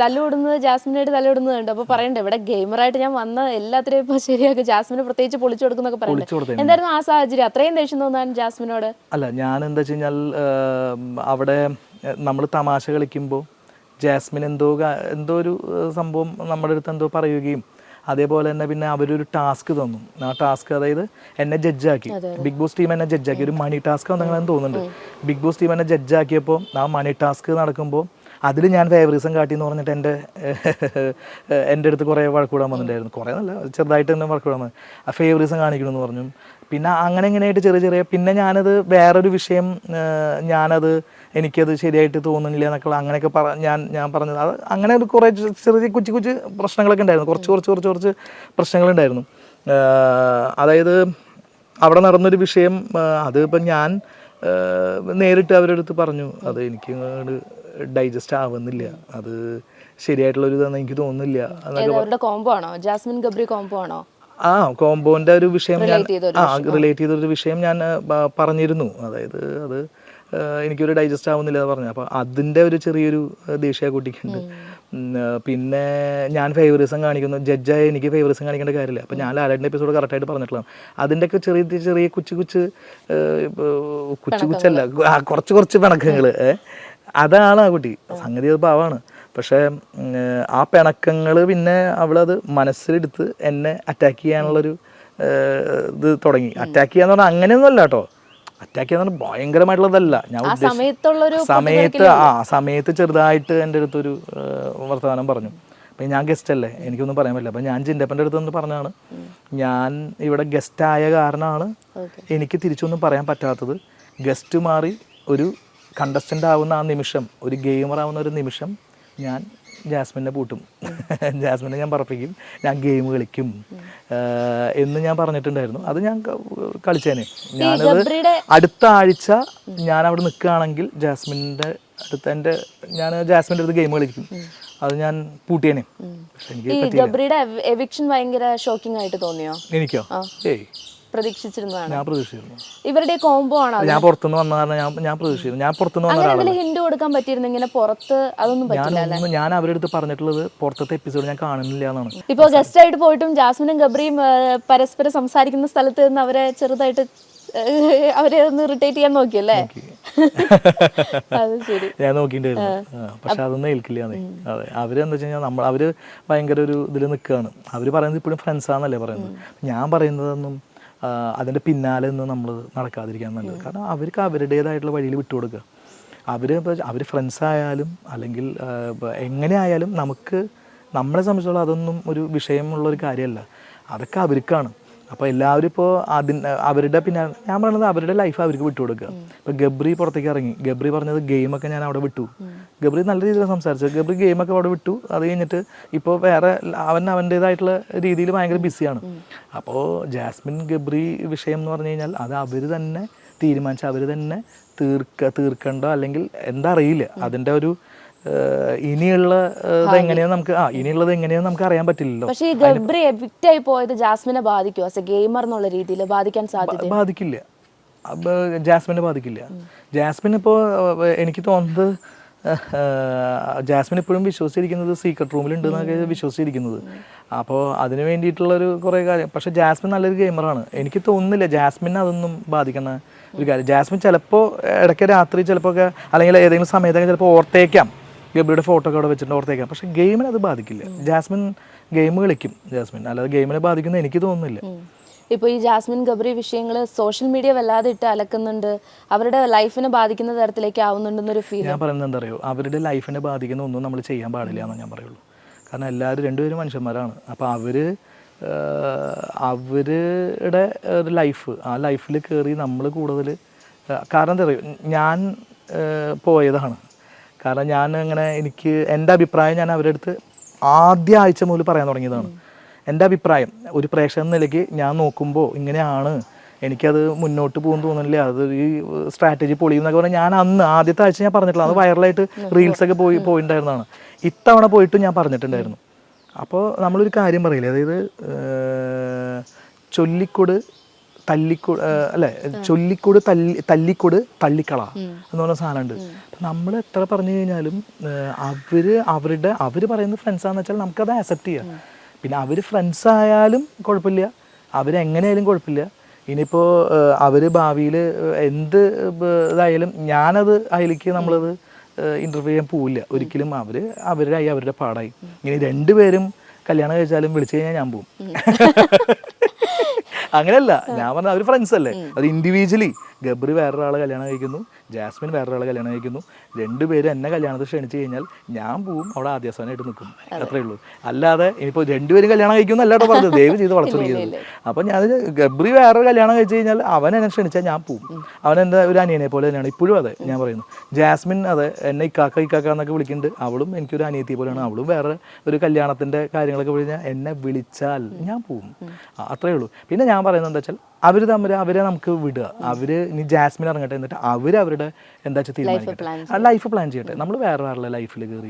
തല്ലുവിടുന്നത് ജാസ്മിനായിട്ട് തല്ലുവിടുന്നത് ഉണ്ട് അപ്പൊ പറയണ്ടേ ഇവിടെ ഗെയിമറായിട്ട് ഞാൻ വന്ന എല്ലാത്തിനും ഇപ്പൊ ശരിയാക്കി ജാസ്മിന് പ്രത്യേകിച്ച് പൊളിച്ചു കൊടുക്കുന്നൊക്കെ പറയണ്ടേ? എന്തായിരുന്നു ആ സാഹചര്യം? അത്രയും ദേഷ്യം തോന്നാൻ ജാസ്മിനോട്? അല്ല ഞാൻ എന്താ വെച്ച് കഴിഞ്ഞാൽ അവിടെ നമ്മൾ തമാശ കളിക്കുമ്പോൾ ജാസ്മിൻ എന്തോ എന്തോ ഒരു സംഭവം നമ്മുടെ അടുത്ത് എന്തോ പറയുകയും അതേപോലെ തന്നെ പിന്നെ അവരൊരു ടാസ്ക് തന്നു. ആ ടാസ്ക് അതായത് എന്നെ ജഡ്ജാക്കി. ബിഗ് ബോസ് ടീം എന്നെ ജഡ്ജാക്കി. ഒരു മണി ടാസ്ക് എന്തെങ്കിലും തോന്നുന്നുണ്ട്. ബിഗ് ബോസ് ടീം എന്നെ ജഡ്ജാക്കിയപ്പോൾ ആ മണി ടാസ്ക് നടക്കുമ്പോൾ അതിൽ ഞാൻ ഫേവറിസം കാട്ടി എന്ന് പറഞ്ഞിട്ട് എന്റെ എന്റെ അടുത്ത് കുറേ വഴക്കൂടാൻ വന്നിട്ടുണ്ടായിരുന്നു. കുറേ നല്ല ചെറുതായിട്ട് തന്നെ വഴക്കൂടാൻ വന്നു. ആ ഫേവറിസം കാണിക്കണമെന്ന് പറഞ്ഞു. പിന്നെ അങ്ങനെ ഇങ്ങനെയായിട്ട് ചെറിയ ചെറിയ പിന്നെ ഞാനത് വേറൊരു വിഷയം ഞാനത് എനിക്കത് ശരിയായിട്ട് തോന്നുന്നില്ല എന്നൊക്കെ അങ്ങനെയൊക്കെ പറ ഞാൻ ഞാൻ പറഞ്ഞത്. അത് അങ്ങനെ ഒരു കുറേ ചെറിയ കൊച്ചു കൊച്ചു പ്രശ്നങ്ങളൊക്കെ ഉണ്ടായിരുന്നു. കുറച്ച് കുറച്ച് കുറച്ച് കുറച്ച് പ്രശ്നങ്ങളുണ്ടായിരുന്നു. അതായത് അവിടെ നടന്നൊരു വിഷയം അതിപ്പോൾ ഞാൻ നേരിട്ട് അവരെടുത്ത് പറഞ്ഞു. അത് എനിക്ക് ഡൈജസ്റ്റ് ആവുന്നില്ല. അത് ശരിയായിട്ടുള്ള ഒരു ഇതാണെന്ന് എനിക്ക് തോന്നുന്നില്ല. എന്നൊക്കെ കോംബോ ആണോ? ജാസ്മിൻ ഗബ്രി കോംബോ ആണോ? ആ കോമ്പോന്റെ ഒരു വിഷയം ഞാൻ ആ റിലേറ്റ് ചെയ്തൊരു വിഷയം ഞാൻ പറഞ്ഞിരുന്നു. അതായത് അത് എനിക്കൊരു ഡൈജസ്റ്റ് ആവുന്നില്ല എന്ന് പറഞ്ഞു. അപ്പോൾ അതിന്റെ ഒരു ചെറിയൊരു ദേഷ്യ കുട്ടിക്കുണ്ട്. പിന്നെ ഞാൻ ഫേവറിസം കാണിക്കുന്നു. ജഡ്ജായ എനിക്ക് ഫേവറിസം കാണിക്കേണ്ട കാര്യമില്ല. അപ്പോൾ ഞാൻ ലാലേട്ടിന്റെ എപ്പിസോഡ് കറക്റ്റായിട്ട് പറഞ്ഞിട്ടുള്ളതാണ്. അതിന്റെയൊക്കെ ചെറിയ ചെറിയ കുച്ചു കുച്ച് കുച്ചു കുച്ചല്ല കുറച്ച് കുറച്ച് പിണക്കങ്ങൾ അതാണ് ആ കുട്ടി. സംഗതി അത് പാവാണ്. പക്ഷേ ആ പിണക്കങ്ങൾ പിന്നെ അവളത് മനസ്സിലെടുത്ത് എന്നെ അറ്റാക്ക് ചെയ്യാനുള്ളൊരു ഇത് തുടങ്ങി. അറ്റാക്ക് ചെയ്യാന്ന് പറഞ്ഞാൽ അങ്ങനെയൊന്നും അല്ല കേട്ടോ അറ്റാക്ക് ചെയ്യാന്ന് പറഞ്ഞാൽ ഭയങ്കരമായിട്ടുള്ളതല്ല. ഞാൻ ഉദ്ദേശിച്ച സമയത്ത് ആ സമയത്ത് ചെറുതായിട്ട് എന്റെ അടുത്തൊരു വർത്തമാനം പറഞ്ഞു. അപ്പം ഞാൻ ഗസ്റ്റ് അല്ലേ? എനിക്കൊന്നും പറയാൻ പറ്റില്ല. അപ്പം ഞാൻ ചിന്തപ്പന്റെ അടുത്ത് നിന്ന് പറഞ്ഞാണ് ഞാൻ ഇവിടെ ഗസ്റ്റ് ആയ കാരണമാണ്. എനിക്ക് തിരിച്ചൊന്നും പറയാൻ പറ്റാത്തത്. ഗസ്റ്റ് മാറി ഒരു കണ്ടസ്റ്റന്റ് ആവുന്ന ആ നിമിഷം ഒരു ഗെയിമർ ആവുന്ന ഒരു നിമിഷം ഞാൻ ജാസ്മിനെ പൂട്ടും. ജാസ്മിനെ ഞാൻ പറപ്പിക്കും ഞാൻ ഗെയിം കളിക്കും. എന്ന് ഞാൻ പറഞ്ഞിട്ടുണ്ടായിരുന്നു. അത് ഞാൻ കളിച്ചേനെ. ഞാനത് അടുത്ത ആഴ്ച ഞാൻ അവിടെ നിൽക്കുകയാണെങ്കിൽ ജാസ്മിന്റെ അടുത്ത് എന്റെ ഞാൻ ജാസ്മിന്റെ അടുത്ത് ഗെയിം കളിക്കും. അത് ഞാൻ പൂട്ടിയേനെ. പക്ഷെ എനിക്ക് എവിക്ഷൻ ഭയങ്കര ഷോക്കിംഗ് ആയിട്ട് തോന്നിയോ? എനിക്കോ? ഏയ്. പ്രതീക്ഷിച്ചിരുന്നതാണ്. ഞാൻ പ്രതീക്ഷിച്ചിരുന്നു. ഇവരുടെ കോംബോ ആണോ ഞാൻ പുറത്തുനിന്ന് വന്ന കാരണം ഞാൻ ഞാൻ പ്രതീക്ഷിച്ചിരുന്നു. ഞാൻ പുറത്തുനിന്ന് വന്ന ഒരാളാണ് ഹിന്റ് കൊടുക്കാൻ പറ്റിയിരുന്നു ഇങ്ങനെ പുറത്ത് അതൊന്നും പറ്റില്ല ഞാൻ അവരുടെ അടുത്ത് പറഞ്ഞിട്ടുള്ളത് പുറത്തത്തെ എപ്പിസോഡ് ഞാൻ കാണുന്നില്ല എന്നാണ്. ഇപ്പോ ഗസ്റ്റ് ആയിട്ട് പോയിട്ടും ജാസ്മിനും ഗബ്രിയും പരസ്പരം സംസാരിക്കുന്ന സ്ഥലത്ത് നിന്ന് അവരെ ചെറുതായിട്ട് അവരെ ഒന്ന് ഇറിറ്റേറ്റ് ചെയ്യാൻ നോക്കിയല്ലേ? ഞാൻ നോക്കിയിട്ടുണ്ടായിരുന്നു. പക്ഷെ അതൊന്നും ഏൽക്കില്ല അതെ. അവരെന്താ വെച്ച് കഴിഞ്ഞാൽ നമ്മൾ അവർ ഭയങ്കര ഒരു ഇതിൽ നിൽക്കുകയാണ്. അവർ പറയുന്നത് ഇപ്പോഴും ഫ്രണ്ട്സാന്നല്ലേ പറയുന്നത്. ഞാൻ പറയുന്നതൊന്നും ആ, അതിന്റെ പിന്നാലെ നിന്ന് നമ്മൾ നടക്കാതിരിക്കാൻ നല്ലത്. കാരണം അവർക്ക് അവരുടേതായിട്ടുള്ള വഴിയിൽ വിട്ടുകൊടുക്കുക അവർ അവർ ഫ്രണ്ട്സ് ആയാലും അല്ലെങ്കിൽ എങ്ങനെ ആയാലും നമുക്ക് നമ്മളെ സംബന്ധിച്ചോളം അതൊന്നും ഒരു വിഷയമുള്ള ഒരു കാര്യമല്ല. അതൊക്കെ അവർക്കാണ്. അപ്പോൾ എല്ലാവരും ഇപ്പോൾ അതിന് അവരുടെ പിന്നെ ഞാൻ പറയുന്നത് അവരുടെ ലൈഫ് അവർക്ക് വിട്ടുകൊടുക്കുക ഇപ്പോൾ ഗബ്രി പുറത്തേക്ക് ഇറങ്ങി. ഗബ്രി പറഞ്ഞത് ഗെയിമൊക്കെ ഞാൻ അവിടെ വിട്ടു. ഗബ്രി നല്ല രീതിയിൽ സംസാരിച്ചു ഗബ്രി ഗെയിമൊക്കെ അവിടെ വിട്ടു. അത് കഴിഞ്ഞിട്ട് ഇപ്പോൾ വേറെ അവൻ അവന്റേതായിട്ടുള്ള രീതിയിൽ ഭയങ്കര ബിസിയാണ്. അപ്പോൾ ജാസ്മിൻ ഗബ്രി വിഷയം എന്ന് പറഞ്ഞു കഴിഞ്ഞാൽ അത് അവർ തന്നെ തീരുമാനിച്ച് അവർ തന്നെ തീർക്ക തീർക്കണ്ടോ? അല്ലെങ്കിൽ എന്താ അറിയില്ല. അതിന്റെ ഒരു ഇനിയുള്ള എങ്ങനെയാന്ന് നമുക്ക് ആ ഇനിയുള്ളത് എങ്ങനെയാന്ന് നമുക്ക് അറിയാൻ പറ്റില്ലല്ലോ. പക്ഷേ ഈ ഗബ്രി എവിക്റ്റ് ആയി പോയത് ജാസ്മിനെ ബാധിക്കും ആസ് എ ഗെയിമർ എന്നുള്ള രീതിയിൽ ബാധിക്കാൻ സാധ്യത ബാധിക്കില്ല. ജാസ്മിനെ ബാധിക്കില്ല. ജാസ്മിൻ ഇപ്പോൾ എനിക്ക് തോന്നുന്നത് ജാസ്മിൻ ഇപ്പോഴും വിശ്വസിച്ചിരിക്കുന്നത് സീക്രട്ട് റൂമിലുണ്ട് എന്നൊക്കെ വിശ്വസിച്ചിരിക്കുന്നത്. അപ്പോൾ അതിന് വേണ്ടിയിട്ടുള്ളൊരു കുറേ കാര്യം. പക്ഷെ ജാസ്മിൻ നല്ലൊരു ഗെയിമറാണ് എനിക്ക് തോന്നുന്നില്ല ജാസ്മിൻ അതൊന്നും ബാധിക്കുന്ന ഒരു കാര്യം. ജാസ്മിൻ ചിലപ്പോൾ ഇടയ്ക്ക് രാത്രി ചിലപ്പോൾ ഒക്കെ അല്ലെങ്കിൽ ഏതെങ്കിലും സമയത്തൊക്കെ ചിലപ്പോൾ ഓർത്തേക്കാം ഗബ്രിയുടെ ഫോട്ടോ ഒക്കെ അവിടെ വെച്ചിട്ട് ഓർത്തേക്കാം പക്ഷെ ഗെയിമിനെ അത് ബാധിക്കില്ല. ജാസ്മിൻ ഗെയിം കളിക്കും. ജാസ്മിൻ. അല്ലാതെ ഗെയിമിനെ ബാധിക്കുന്ന എനിക്ക് തോന്നുന്നില്ല. ഇപ്പോൾ ഈ ജാസ്മിൻ ഗബ്രി വിഷയങ്ങൾ സോഷ്യൽ മീഡിയ വല്ലാതെ ഇട്ട് അലക്കുന്നുണ്ട്. അവരുടെ ലൈഫിനെ ബാധിക്കുന്ന തരത്തിലേക്ക് ആവുന്നുണ്ടെന്നൊരു ഫീൽ ഞാൻ പറയുന്നത് എന്താ അറിയോ അവരുടെ ലൈഫിനെ ബാധിക്കുന്ന ഒന്നും നമ്മൾ ചെയ്യാൻ പാടില്ല എന്ന് ഞാൻ പറയുള്ളൂ. കാരണം എല്ലാവരും രണ്ടുപേരും മനുഷ്യന്മാരാണ്. അപ്പോൾ അവർ അവരുടെ ഒരു ലൈഫ് ആ ലൈഫിൽ കയറി നമ്മൾ കൂടുതൽ കാരണം എന്താ പറയുക ഞാൻ പോയതാണ്. കാരണം ഞാൻ അങ്ങനെ എനിക്ക് എന്റെ അഭിപ്രായം ഞാൻ അവരുടെ അടുത്ത് ആദ്യ ആഴ്ച മുതൽ പറയാൻ തുടങ്ങിയതാണ്. എന്റെ അഭിപ്രായം ഒരു പ്രേക്ഷകൻ നിലയ്ക്ക് ഞാൻ നോക്കുമ്പോൾ ഇങ്ങനെയാണ്. എനിക്കത് മുന്നോട്ട് പോകും തോന്നുന്നില്ല. അത് ഈ സ്ട്രാറ്റജി പൊളിയും എന്നൊക്കെ പറഞ്ഞാൽ ഞാൻ അന്ന് ആദ്യത്തെ ആഴ്ച ഞാൻ പറഞ്ഞിട്ടില്ല. അത് വൈറലായിട്ട് റീൽസൊക്കെ പോയി പോയിട്ടുണ്ടായിരുന്നതാണ് ഇത്തവണ പോയിട്ട് ഞാൻ പറഞ്ഞിട്ടുണ്ടായിരുന്നു. അപ്പോൾ നമ്മളൊരു കാര്യം പറയില്ലേ? അതായത് ചൊല്ലിക്കൊട് തല്ലിക്കൊട് അല്ലെ? ചൊല്ലിക്കൊട് തല്ലി തല്ലിക്കൊട് തള്ളിക്കള എന്ന് പറഞ്ഞ സാധനമുണ്ട്. നമ്മൾ എത്ര പറഞ്ഞു കഴിഞ്ഞാലും അവർ അവരുടെ അവർ പറയുന്ന ഫ്രണ്ട്സാന്ന് വെച്ചാൽ നമുക്കത് ആക്സെപ്റ്റ് ചെയ്യാം. പിന്നെ അവർ ഫ്രണ്ട്സ് ആയാലും കുഴപ്പമില്ല. അവരെങ്ങനെയായാലും കുഴപ്പമില്ല. ഇനിയിപ്പോൾ അവർ ഭാവിയിൽ എന്ത് ഇതായാലും ഞാനത് അതിലേക്ക് നമ്മളത് ഇന്റർവ്യൂ ചെയ്യാൻ പോവില്ല. ഒരിക്കലും അവർ അവരായി അവരുടെ പാടായി. ഇനി രണ്ടുപേരും കല്യാണം കഴിച്ചാലും വിളിച്ചു കഴിഞ്ഞാൽ ഞാൻ പോവും. അങ്ങനെയല്ല. ഞാൻ പറഞ്ഞ അവർ ഫ്രണ്ട്സ് അല്ലേ? അത് ഇൻഡിവിജ്വലി ഗബ്രി വേറൊരാളെ കല്യാണം കഴിക്കുന്നു ജാസ്മിൻ വേറൊരാളെ കല്യാണം കഴിക്കുന്നു. രണ്ടുപേരും എന്നെ കല്യാണത്തിൽ ക്ഷണിച്ചു കഴിഞ്ഞാൽ ഞാൻ പോവും അവിടെ ആദ്യസ്ഥാനമായിട്ട് നിൽക്കും. അത്രേ ഉള്ളൂ. അല്ലാതെ ഇനിയിപ്പോൾ രണ്ടുപേരും കല്യാണം കഴിക്കുന്നു അല്ലാട്ടോ പറഞ്ഞത്. ദയവ് ചെയ്ത് വളച്ചൊടിക്കരുത് അപ്പം ഞാൻ ഗബ്രി വേറൊരു കല്യാണം കഴിച്ചു കഴിഞ്ഞാൽ അവൻ എന്നെ ക്ഷണിച്ചാൽ ഞാൻ പോവും. അവൻ എന്റെ ഒരു അനിയനെ പോലെ തന്നെയാണ്. ഇപ്പോഴും അതെ ഞാൻ പറയുന്നു. ജാസ്മിൻ അതെ എന്നെ ഇക്കാക്ക ഇക്കാക്ക എന്നൊക്കെ വിളിക്കുന്നുണ്ട്. അവളും എനിക്കൊരു അനിയത്തി പോലെയാണ്. അവളും വേറെ ഒരു കല്യാണത്തിന്റെ കാര്യങ്ങളൊക്കെ വിളിച്ചാൽ എന്നെ വിളിച്ചാൽ ഞാൻ പോവും. അത്രേ ഉള്ളൂ. പിന്നെ ഞാൻ പറയുന്നത് എന്താ വെച്ചാൽ അവർ തമ്മിൽ അവരെ നമുക്ക് വിടുക. അവർ ഇനി ജാസ്മിൻ ഇറങ്ങട്ടെ എന്നിട്ട് അവർ അവരുടെ എന്താ വെച്ചാൽ തീരുമാനിക്കട്ടെ. ലൈഫ് പ്ലാൻ ചെയ്യട്ടെ. നമ്മൾ വേറെ ആളുടെ ലൈഫിൽ കയറി